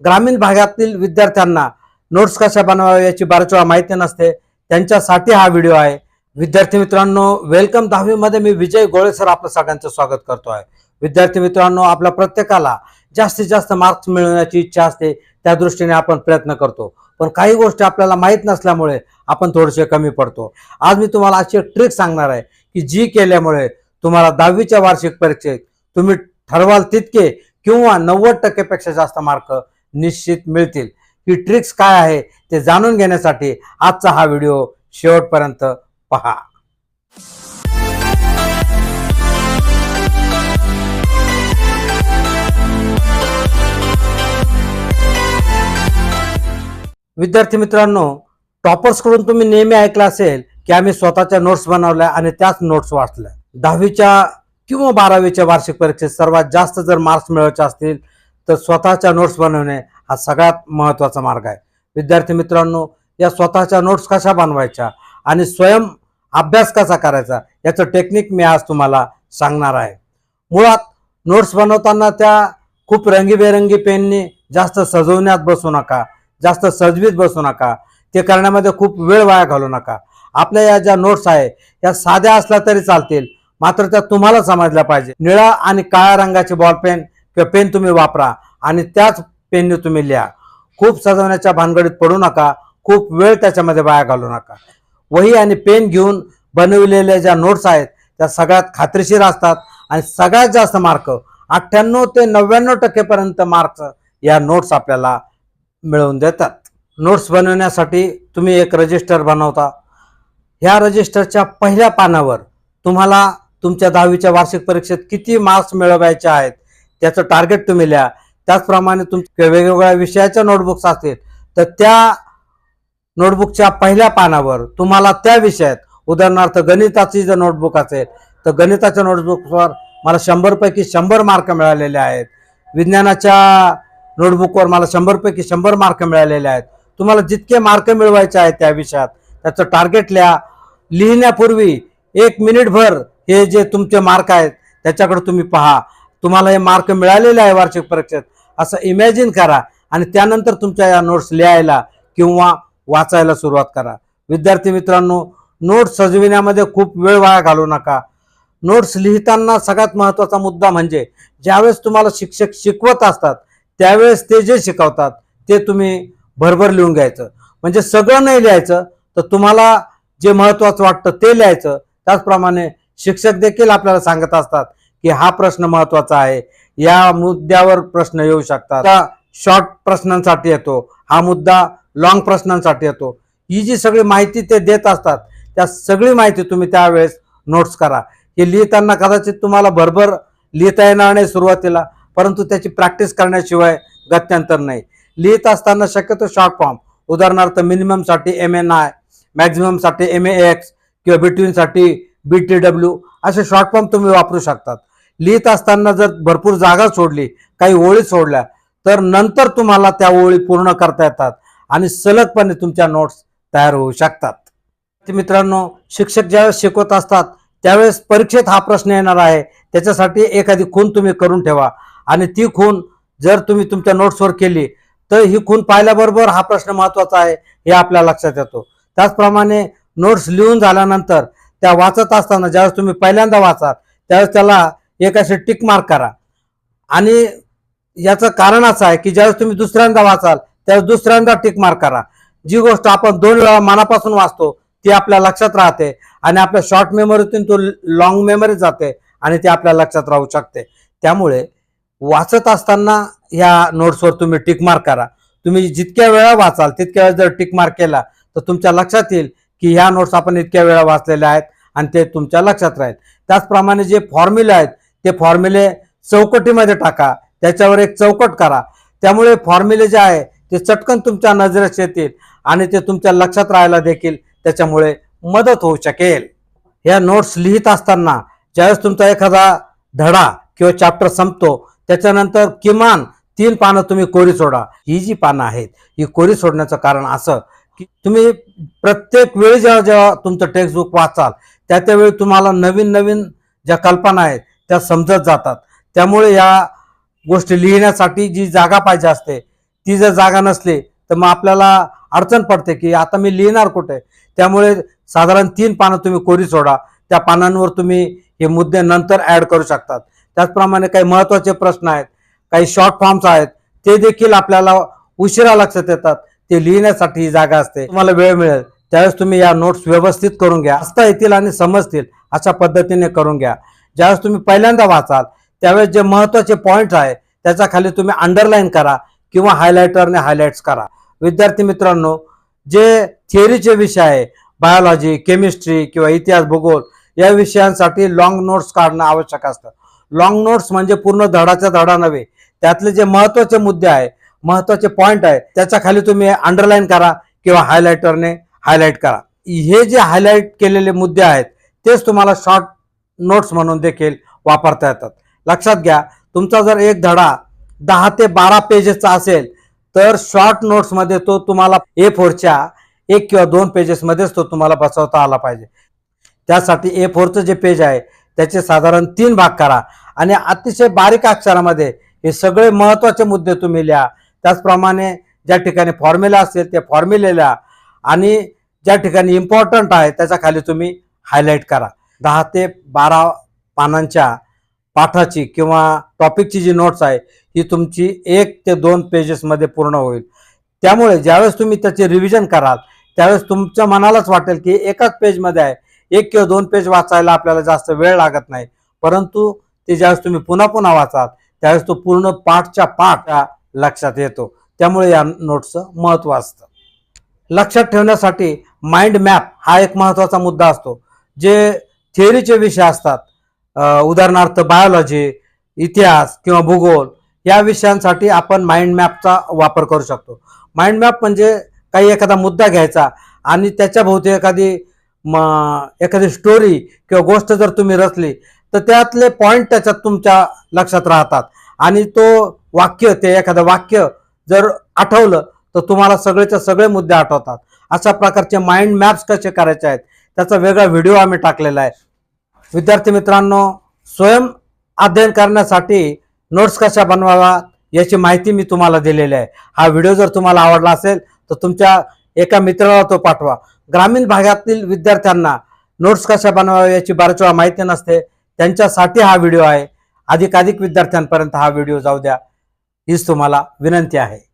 ग्रामीण भागातील विद्यार्थ्यांना नोट्स कशा बनवाव्या याची बऱ्याच वेळा माहिती नसते. त्यांच्यासाठी हा व्हिडिओ आहे. विद्यार्थी मित्रांनो वेलकम दहावीमध्ये मी विजय गोळे सर आपलं सगळ्यांचं स्वागत करतो आहे. विद्यार्थी मित्रांनो आपल्या प्रत्येकाला जास्तीत जास्त मार्क्स मिळवण्याची इच्छा असते त्या दृष्टीने आपण प्रयत्न करतो. पण काही गोष्टी आपल्याला माहीत नसल्यामुळे आपण थोडेसे कमी पडतो. आज मी तुम्हाला अशी एक ट्रिक सांगणार आहे की जी केल्यामुळे तुम्हाला दहावीच्या वार्षिक परीक्षेत तुम्ही ठरवाल तितके किंवा नव्वद टक्केपेक्षा जास्त मार्क निश्चित मिळतील. ही ट्रिक्स काय आहे ते जाणून घेण्यासाठी आजचा हा व्हिडिओ शेवटपर्यंत पहा. विद्यार्थी मित्रांनो टॉपर्सकडून तुम्ही नेहमी ऐकलं असेल की आम्ही स्वतःच्या नोट्स बनवल्या आणि त्याच नोट्स वाचल्या. दहावीच्या किंवा बारावीच्या वार्षिक परीक्षेत सर्वात जास्त जर मार्क्स मिळवायचे असतील तर स्वतःच्या नोट्स बनवणे हा सगळ्यात महत्त्वाचा मार्ग आहे. विद्यार्थी मित्रांनो या स्वतःच्या नोट्स कशा बनवायच्या आणि स्वयं अभ्यास कसा करायचा याचं टेक्निक मी आज तुम्हाला सांगणार आहे. मुळात नोट्स बनवताना त्या खूप रंगीबेरंगी पेनने जास्त सजवण्यात बसू नका जास्त सजवीत बसू नका ते करण्यामध्ये खूप वेळ वाया घालू नका. आपल्या या ज्या नोट्स आहे या साध्या असल्या तरी चालतील मात्र त्या तुम्हाला समजल्या पाहिजे. निळा आणि काळ्या रंगाचे बॉल पेन किंवा पेन तुम्ही वापरा आणि त्याच पेनने तुम्ही लिहा. खूप सजवण्याच्या भानगडीत पडू नका. खूप वेळ त्याच्यामध्ये वाया घालू नका. वही आणि पेन घेऊन बनविलेल्या ज्या नोट्स आहेत त्या सगळ्यात खात्रीशीर असतात आणि सगळ्यात जास्त मार्क अठ्ठ्याण्णव ते नव्याण्णव टक्केपर्यंत मार्क्स या नोट्स आपल्याला मिळवून देतात. नोट्स बनवण्यासाठी तुम्ही एक रजिस्टर बनवता. ह्या रजिस्टरच्या पहिल्या पानावर तुम्हाला तुमच्या दहावीच्या वार्षिक परीक्षेत किती मार्क्स मिळवायचे आहेत त्याचं टार्गेट तुम्ही लिहा. त्याचप्रमाणे तुमच्या वेगवेगळ्या विषयाच्या नोटबुक्स असतील तर त्या नोटबुकच्या पहिल्या पानावर तुम्हाला त्या विषयात उदाहरणार्थ गणिताची जर नोटबुक असेल तर गणिताच्या नोटबुकवर मला शंभरपैकी शंभर मार्क मिळालेले आहेत. विज्ञानाच्या नोटबुकवर मला शंभरपैकी शंभर मार्क मिळालेले आहेत. तुम्हाला जितके मार्क मिळवायचे आहेत त्या विषयात त्याचं टार्गेट लिहा. लिहिण्यापूर्वी एक मिनिटभर हे जे तुमचे मार्क आहेत त्याच्याकडे तुम्ही पहा. तुम्हाला हे मार्क मिळालेले आहे वार्षिक परीक्षेत असं इमॅजिन करा. आणि त्यानंतर तुमच्या या नोट्स लिहायला किंवा वाचायला सुरुवात करा. विद्यार्थी मित्रांनो नोट्स सजविण्यामध्ये खूप वेळ वाया घालू नका. नोट्स लिहिताना सगळ्यात महत्त्वाचा मुद्दा म्हणजे ज्यावेळेस तुम्हाला शिक्षक शिकवत असतात त्यावेळेस ते जे शिकवतात ते तुम्ही भरभर लिहून घ्यायचं. म्हणजे सगळं नाही लिहायचं तर तुम्हाला जे महत्त्वाचं वाटतं ते लिहायचं. त्याचप्रमाणे शिक्षक देखील आपल्याला सांगत असतात की हा प्रश्न महत्त्वाचा आहे. या मुद्द्यावर प्रश्न येऊ शकतात. शॉर्ट प्रश्नांसाठी येतो. हा मुद्दा लॉंग प्रश्नांसाठी येतो. ही जी सगळी माहिती ते देत असतात त्या सगळी माहिती तुम्ही त्यावेळेस नोट्स करा. हे लिहिताना कदाचित तुम्हाला भरभर लिहिता येणार नाही सुरुवातीला परंतु त्याची प्रॅक्टिस करण्याशिवाय गत्यंतर नाही. लिहित असताना शक्यतो शॉर्ट फॉर्म उदाहरणार्थ मिनिममसाठी एम एन आय मॅक्झिममसाठी एम ए एक्स किंवा बिटवीनसाठी बी टी डब्ल्यू असे शॉर्ट फॉर्म तुम्ही वापरू शकतात. लिहित असताना जर भरपूर जागा सोडली काही ओळी सोडल्या तर नंतर तुम्हाला त्या ओळी पूर्ण करता येतात आणि सलगपणे तुमच्या नोट्स तयार होऊ शकतात. मित्रांनो शिक्षक ज्यावेळेस शिकवत असतात त्यावेळेस परीक्षेत हा प्रश्न येणार आहे. त्याच्यासाठी एखादी खून तुम्ही करून ठेवा आणि ती खून जर तुम्ही तुमच्या नोट्सवर केली तर ही खून पाहिल्याबरोबर हा प्रश्न महत्त्वाचा आहे हे आपल्या लक्षात येतो. त्याचप्रमाणे नोट्स लिहून झाल्यानंतर त्या वाचत असताना ज्यावेळेस तुम्ही पहिल्यांदा वाचाल त्यावेळेस त्याला एक असे टिक मार्क करा. आणि याचं कारण असं आहे की ज्यावेळेस तुम्ही दुसऱ्यांदा वाचाल त्यावेळेस दुसऱ्यांदा टिक मार्क करा. जी गोष्ट आपण दोन वेळा मनापासून वाचतो ती आपल्या लक्षात राहते आणि आपल्या शॉर्ट मेमरीतून तो लॉंग मेमरी जाते आणि ते आपल्या लक्षात राहू शकते. त्यामुळे वाचत असताना ह्या नोट्सवर तुम्ही टिक मार्क करा. तुम्ही जितक्या वेळा वाचाल तितक्या वेळा जर टिक मार्क केला तर तुमच्या लक्षात येईल की ह्या नोट्स आपण इतक्या वेळा वाचलेल्या आहेत आणि ते तुमच्या लक्षात राहील. त्याचप्रमाणे जे फॉर्म्युले आहेत ते फॉर्म्युले चौकटीमध्ये टाका. त्याच्यावर एक चौकट करा. त्यामुळे फॉर्म्युले जे आहे ते चटकन तुमच्या नजरेस येतील आणि ते तुमच्या लक्षात राहायला देखील त्याच्यामुळे मदत होऊ शकेल. ह्या नोट्स लिहित असताना ज्यावेळेस तुमचा एखादा धडा किंवा चॅप्टर संपतो त्याच्यानंतर किमान तीन पानं तुम्ही कोरी सोडा. ही जी पानं आहेत ही कोरी सोडण्याचं कारण असं की तुम्ही प्रत्येक वेळी जेव्हा जेव्हा तुमचं टेक्स्टबुक वाचाल त्या त्यावेळी तुम्हाला नवीन नवीन ज्या कल्पना आहेत त्या समजत जातात. त्यामुळे या गोष्टी लिहिण्यासाठी जी जागा पाहिजे असते ती जर जागा नसली तर मग आपल्याला अडचण पडते की आता मी लिहिणार कुठे? त्यामुळे साधारण तीन पानं तुम्ही कोरी सोडा. त्या पानांवर तुम्ही हे मुद्दे नंतर ॲड करू शकतात. त्याचप्रमाणे काही महत्त्वाचे प्रश्न आहेत काही शॉर्ट फॉर्म्स आहेत ते देखील आपल्याला उशिरा लक्षात येतात. ते लिहिण्यासाठी ही जागा असते. तुम्हाला वेळ मिळेल. त्यावेळेस तुम्ही या नोट्स व्यवस्थित करून घ्या. असता येतील आणि समजतील अशा पद्धतीने करून घ्या. ज्यावेळेस तुम्ही पहिल्यांदा वाचाल त्यावेळेस जे महत्त्वाचे पॉईंट्स आहे त्याच्याखाली तुम्ही अंडरलाईन करा किंवा हायलायटरने हायलाइट्स करा. विद्यार्थी मित्रांनो जे थिअरीचे विषय आहे बायोलॉजी केमिस्ट्री किंवा इतिहास भूगोल या विषयांसाठी लॉंग नोट्स काढणं आवश्यक असतं. लॉंग नोट्स म्हणजे पूर्ण धडाचा धडा नव्हे त्यातले जे महत्त्वाचे मुद्दे आहे महत्त्वाचे पॉईंट आहे त्याच्याखाली तुम्ही अंडरलाईन करा किंवा हायलायटरने हायलाईट करा. हे जे हायलाईट केलेले मुद्दे आहेत तेच तुम्हाला शॉर्ट नोट्स म्हणून देखील वापरता येतात. लक्षात घ्या तुमचा जर एक धडा दहा ते बारा पेजेसचा असेल तर शॉर्ट नोट्समध्ये तो तुम्हाला ए फोरच्या एक किंवा दोन पेजेसमध्येच तो तुम्हाला बसवता आला पाहिजे. त्यासाठी ए फोरचं जे पेज आहे त्याचे साधारण तीन भाग करा आणि अतिशय बारीक अक्षरामध्ये हे सगळे महत्त्वाचे मुद्दे तुम्ही लिहा. त्याचप्रमाणे ज्या ठिकाणी फॉर्म्युला असतील ते फॉर्म्युले लिहा आणि ज्या ठिकाणी इम्पॉर्टंट आहे त्याच्याखाली तुम्ही हायलाईट करा. दहा ते बारा पानांच्या पाठाची किंवा टॉपिकची जी नोट्स आहे ही तुमची एक ते दोन पेजेसमध्ये पूर्ण होईल. त्यामुळे ज्यावेळेस तुम्ही त्याचे रिव्हिजन कराल त्यावेळेस तुमच्या मनालाच वाटेल की एकाच पेजमध्ये आहे. एक किंवा दोन पेज वाचायला आपल्याला जास्त वेळ लागत नाही. परंतु ते ज्यावेळेस तुम्ही पुन्हा पुन्हा वाचाल त्यावेळेस तो पूर्ण पाठच्या पाठ या लक्षात येतो. त्यामुळे या नोट्सचं महत्त्व असतं. लक्षात ठेवण्यासाठी माइंड मॅप हा एक महत्त्वाचा मुद्दा असतो. जे थिअरीचे विषय असतात. उदाहरणार्थ बायोलॉजी इतिहास किंवा भूगोल या विषयांसाठी आपण माइंड मॅपचा वापर करू शकतो. माइंड मॅप म्हणजे काही एखादा मुद्दा घ्यायचा आणि त्याच्याभोवती एखादी म एखादी स्टोरी किंवा गोष्ट जर तुम्ही रचली तर त्यातले पॉईंट त्याच्यात तुमच्या लक्षात राहतात. आणि तो वाक्य ते एखादं वाक्य जर आठवलं तर तुम्हाला सगळेच्या सगळे मुद्दे आठवतात. अशा प्रकारचे माइंड मॅप्स कसे करायचे आहेत त्याचा वेगळा व्हिडिओ आम्ही टाकलेला आहे. विद्यार्थी मित्रांनो स्वयं अध्ययन करण्यासाठी नोट्स कशा बनवाव्या याची माहिती मी तुम्हाला दिलेली आहे. हा व्हिडिओ जर तुम्हाला आवडला असेल तर तुमच्या एका मित्राला तो पाठवा. ग्रामीण भागातील विद्यार्थ्यांना नोट्स कशा बनवाव्या याची बऱ्याच वेळा माहिती नसते. त्यांच्यासाठी हा व्हिडिओ आहे. अधिकाधिक विद्यार्थ्यांपर्यंत हा व्हिडिओ जाऊ द्या. हीच तुम्हाला विनंती आहे.